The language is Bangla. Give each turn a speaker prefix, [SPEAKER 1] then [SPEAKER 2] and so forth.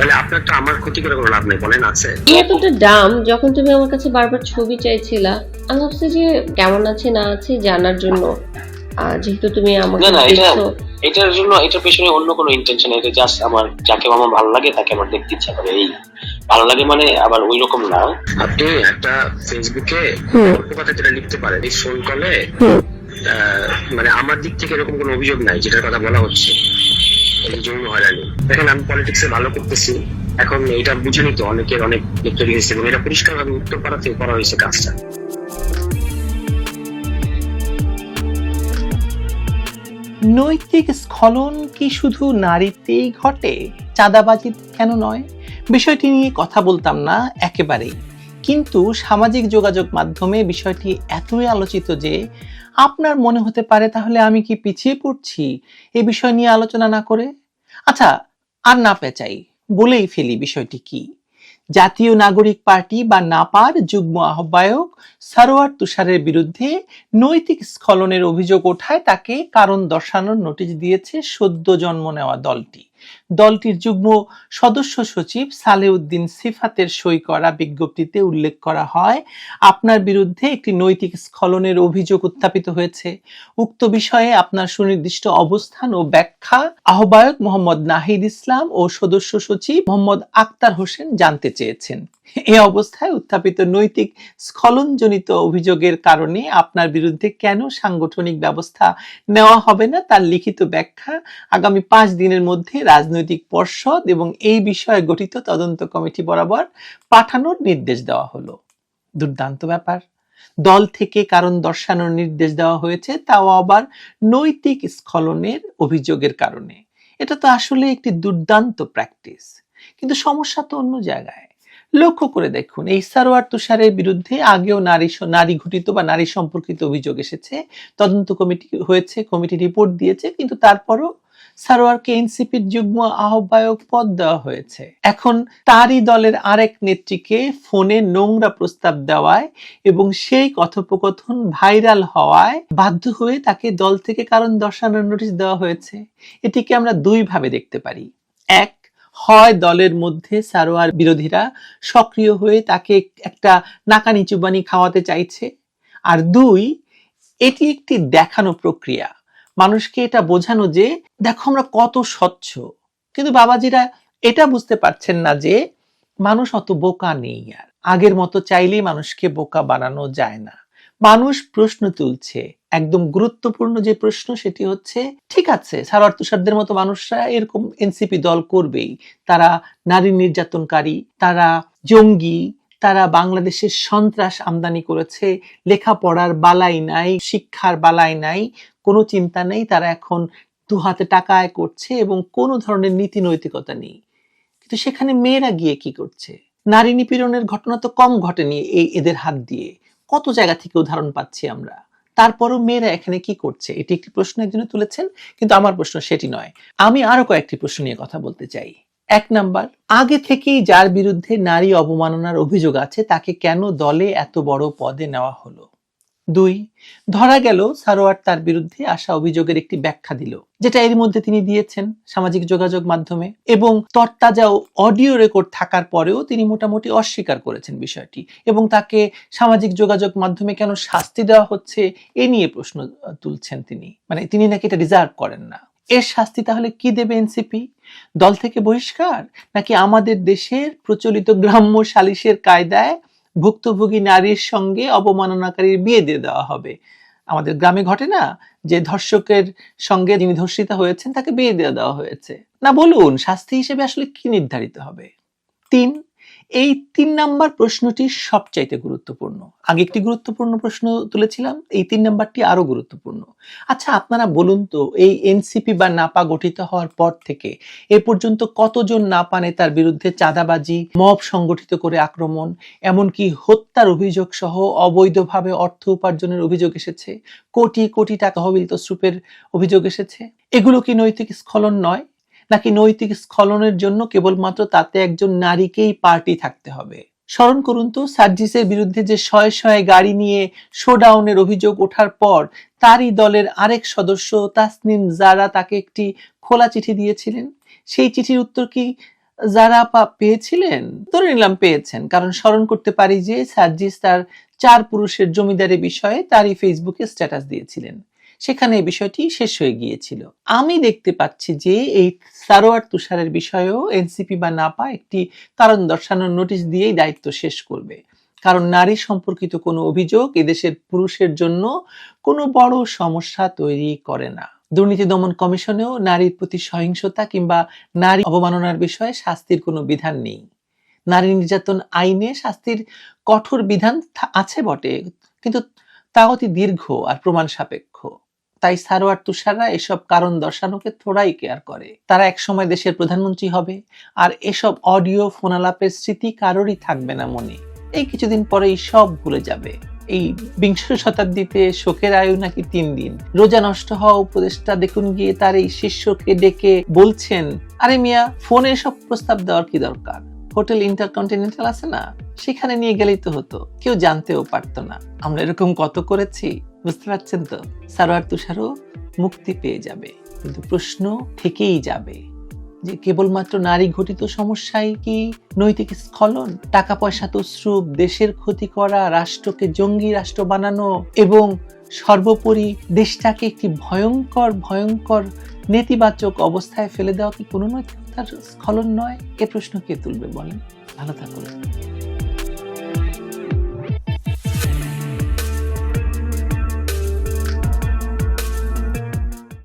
[SPEAKER 1] তাহলে আপনার তো আমার ক্ষতি করে কোনো লাভ নেই বলেন আছে।
[SPEAKER 2] এতটা ডাম যখন তুমি আমার কাছে বারবার ছবি চাইছিলা আমি ভাবছি যে কেমন আছে না আছে জানার জন্য। যেহেতু তুমি আমাকে
[SPEAKER 3] না, না, এটা- এটার জন্য এটার পেছনে অন্য কোনো ইন্টেনশন এটা জাস্ট আমার যাকে আমার ভালো লাগে তাকে আমার দেখতে ইচ্ছা করে এই। ভালো লাগে মানে আবার ওই রকম না।
[SPEAKER 1] আপনি একটা ফেসবুকে কথা যেটা লিখতে পারেন এই ফোন কলে মানে আমার দিক থেকে এরকম কোনো অভিযোগ নাই যেটার কথা বলা হচ্ছে। হয়রানি দেখেন, আমি ভালো করতেছি। এখন এটা অনেকের অনেক এবং এটা ভাবে উত্তরপাড়া থেকে করা হয়েছে কাজটা।
[SPEAKER 4] নৈতিক স্খলন কি শুধু নারীতেই ঘটে? চাঁদাবাজি কেন নয়? বিষয়টি নিয়ে কথা বলতাম না একেবারেই। কিন্তু সামাজিক যোগাযোগ মাধ্যমে বিষয়টি এতই আলোচিত যে আপনার মনে হতে পারে তাহলে আমি কি পিছিয়ে পড়ছি? এই বিষয় নিয়ে আলোচনা না করে? আচ্ছা আর না পেঁচাই, বলেই ফেলি বিষয়টি কি। জাতীয় নাগরিক পার্টি বা নাপার যুগ্ম আহ্বায়ক সারোয়ার তুষারের বিরুদ্ধে নৈতিক স্খলনের অভিযোগ ওঠায় তাকে কারণ দর্শানোর নোটিশ দিয়েছে সদ্য জন্ম নেওয়া দলটি। দলটির যুগ্ম সদস্য সচিব সালেউদ্দিন সিফাতের সই করা বিজ্ঞপ্তিতে উল্লেখ করা হয়, আপনার বিরুদ্ধে একটি নৈতিক স্খলনের অভিযোগ উত্থাপিত হয়েছে। উক্ত বিষয়ে আপনার সুনির্দিষ্ট অবস্থান ও ব্যাখ্যা আহ্বায়ক মোহাম্মদ নাহিদ ইসলাম ও সদস্য সচিব মোহাম্মদ আক্তার হোসেন জানতে চেয়েছেন। এ অবস্থায় উত্থাপিত নৈতিক স্খলনজনিত অভিযোগের কারণে আপনার বিরুদ্ধে কেন সাংগঠনিক ব্যবস্থা নেওয়া হবে না, তার লিখিত ব্যাখ্যা আগামী পাঁচ দিনের মধ্যে রাজনৈতিক পর্ষদ এবং এই বিষয়ে গঠিত তদন্ত কমিটি বরাবর পাঠানোর নির্দেশ দেওয়া হলো। দুর্দান্ত ব্যাপার। দল থেকে কারণ দর্শানোর নির্দেশ দেওয়া হয়েছে, তাও আবার নৈতিক স্খলনের অভিযোগের কারণে। এটা তো আসলে একটি দুর্দান্ত প্র্যাকটিস। কিন্তু সমস্যা তো অন্য জায়গায়। লক্ষ্য করে দেখুন, এই সারোয়ার তুষারের বিরুদ্ধে আগেও নারী নারী ঘটিত বা নারী সম্পর্কিত অভিযোগ এসেছে। তদন্ত কমিটি হয়েছে, কমিটি রিপোর্ট দিয়েছে, কিন্তু তারপরও সারোয়ারকে এনসিপির যুগ্ম আহ্বায়ক পদ দেওয়া হয়েছে। এখন তারই দলের আরেক নেত্রীকে ফোনে নোংরা প্রস্তাব দেওয়ায় এবং সেই কথোপকথন ভাইরাল হওয়ায় বাধ্য হয়ে তাকে দল থেকে কারণ দর্শানোর নোটিশ দেওয়া হয়েছে। এটিকে আমরা দুই ভাবে দেখতে পারি। এক, হয় দলের মধ্যে সারোয়ার বিরোধীরা সক্রিয় হয়ে তাকে একটা নাকানি চুবানি খাওয়াতে চাইছে। আর দুই, এটি একটি দেখানো প্রক্রিয়া। মানুষকে এটা বোঝানো যে, দেখো আমরা কত স্বচ্ছ। কিন্তু বাবাজিরা এটা বুঝতে পারছেন না যে, মানুষ অত বোকা নেই আর। আগের মতো চাইলেই মানুষকে বোকা বানানো যায় না। মানুষ প্রশ্ন তুলছে। একদম গুরুত্বপূর্ণ যে প্রশ্ন সেটি হচ্ছে, ঠিক আছে, সারোয়ার তুষারদের মতো মানুষরা এরকম এনসিপি দল করবেই। তারা নারী নির্যাতনকারী, তারা জঙ্গি তারা বাংলাদেশের সন্ত্রাস আমদানি করেছে, লেখাপড়ার বালাই নাই, শিক্ষার বালাই নাই, কোনো চিন্তা নেই, তারা এখন দু হাতে টাকা আয় করছে এবং কোনো ধরনের নীতি নৈতিকতা নেই। কিন্তু সেখানে মেয়েরা গিয়ে কি করছে? নারী নিপীড়নের ঘটনা তো কম ঘটেনি এই এদের হাত দিয়ে। কত জায়গা থেকে উদাহরণ পাচ্ছি আমরা? তারপরও মেয়েরা এখানে কি করছে? এটি একটি প্রশ্ন একজনে তুলেছেন, কিন্তু আমার প্রশ্ন সেটি নয়। আমি আরও কয়েকটি প্রশ্ন নিয়ে কথা বলতে চাই। এক নাম্বার, আগে থেকেই যার বিরুদ্ধে নারী অবমাননার অভিযোগ আছে, তাকে কেন দলে এত বড় পদে নেওয়া হলো? দুই, ধরা গেল সারোয়ার তার বিরুদ্ধে আসা অভিযোগের একটি ব্যাখ্যা দিল, যেটা এর মধ্যে তিনি দিয়েছেন সামাজিক যোগাযোগ মাধ্যমে, এবং তরতাজা অডিও রেকর্ড থাকার পরেও তিনি মোটামুটি অস্বীকার করেছেন বিষয়টি, এবং তাকে সামাজিক যোগাযোগ মাধ্যমে কেন শাস্তি দেওয়া হচ্ছে, এ নিয়ে প্রশ্ন তুলছেন তিনি। মানে তিনি নাকি এটা রিজার্ভ করেন না। এর শাস্তি তাহলে কি দেবে এনসিপি? দল থেকে বহিষ্কার? নাকি আমাদের দেশের প্রচলিত গ্রাম্য সালিশের কায়দায় ভুক্তভোগী নারীর সঙ্গে অবমাননাকারীর বিয়ে দিয়ে দেওয়া হবে? আমাদের গ্রামে ঘটে না যে ধর্ষকের সঙ্গে যিনি ধর্ষিতা হয়েছেন তাকে বিয়ে দিয়ে দেওয়া হয়েছে? না, বলুন, শাস্তি হিসেবে আসলে কি নির্ধারিত হবে? তিন এই তিন নাম্বার প্রশ্নটি সবচাইতে গুরুত্বপূর্ণ। আগে একটি গুরুত্বপূর্ণ প্রশ্ন তুলেছিলাম, এই তিন নাম্বারটি আরও গুরুত্বপূর্ণ। আচ্ছা আপনারা বলুন তো, এই এনসিপি বা নাপা গঠিত হওয়ার পর থেকে এ পর্যন্ত কতজন নাপা নেতার বিরুদ্ধে চাঁদাবাজি, মব সংগঠিত করে আক্রমণ, এমনকি হত্যার অভিযোগ সহ অবৈধভাবে অর্থ উপার্জনের অভিযোগ এসেছে? কোটি কোটি টাকা তহবিল তসরুপের অভিযোগ এসেছে? এগুলো কি নৈতিক স্খলন নয়? নাকি নৈতিক স্খলনের জন্য কেবলমাত্র তাতে একজন নারীকেই পার্টি থাকতে হবে? স্মরণ করুন তো, সার্জিসের বিরুদ্ধে যে শয়ে শয়ে গাড়ি নিয়ে শোডাউনের অভিযোগ ওঠার পর তারই দলের আরেক সদস্য তাসনিম জারা তাকে একটি খোলা চিঠি দিয়েছিলেন। সেই চিঠির উত্তর কি যারা পেয়েছিলেন? ধরে নিলাম পেয়েছেন, কারণ স্মরণ করতে পারি যে সার্জিস তার চার পুরুষের জমিদারি বিষয়ে তারই ফেসবুকে স্ট্যাটাস দিয়েছিলেন। সেখানে এই বিষয়টি শেষ হয়ে গিয়েছিল। আমি দেখতে পাচ্ছি যে এই সারোয়ার তুষারের বিষয়েও এনসিপি বা নাপা একটি কারণ দর্শানোর নোটিশ দিয়েই দায়িত্ব শেষ করবে। কারণ নারী সম্পর্কিত কোনো অভিযোগ এদেশের পুরুষের জন্য কোনো বড় সমস্যা তৈরি করে না। দুর্নীতি দমন কমিশনেও নারীর প্রতি সহিংসতা কিংবা নারী অবমাননার বিষয়ে শাস্তির কোনো বিধান নেই। নারী নির্যাতন আইনে শাস্তির কঠোর বিধান আছে বটে, কিন্তু তা অতি দীর্ঘ আর প্রমাণ সাপেক্ষ। তাই সারোয়ার তুষাররা এসব কারণ দর্শানোকে থোড়াই কেয়ার করে। তারা একসময় দেশের প্রধানমন্ত্রী হবে, আর এসব অডিও ফোনালাপের স্মৃতি কারোরই থাকবে না মনে। এই কিছুদিন পরেই সব ভুলে যাবে। এই বিংশ শতাব্দীতে শোকের আয়ু নাকি তিন দিন। রোজা নষ্ট হওয়া উপদেশটা দেখুন গিয়ে তার এই শিষ্যকে ডেকে বলছেন, আরে মিয়া, ফোনে সব প্রস্তাব দেওয়ার কি দরকার? হোটেল ইন্টারকন্টিনেন্টাল আছে না? সেখানে নিয়ে গেলেই তো হতো। কেউ জানতেও পারতো না। আমরা এরকম কত করেছি? বুঝতে পারছেন তো? সারোয়ার তুষারও মুক্তি পেয়ে যাবে। কিন্তু প্রশ্ন থেকেই যাবে যে কেবলমাত্র নারী ঘটিত সমস্যায় কি নৈতিক স্খলন? টাকা পয়সা তসরূপ দেশের ক্ষতি করা, রাষ্ট্রকে জঙ্গি রাষ্ট্র বানানো এবং সর্বোপরি দেশটাকে একটি ভয়ঙ্কর ভয়ঙ্কর নেতিবাচক অবস্থায় ফেলে দেওয়া কি কোনো নৈতিকতার স্খলন নয়? এ প্রশ্ন কে তুলবে বলেন? ভালো থাকুন।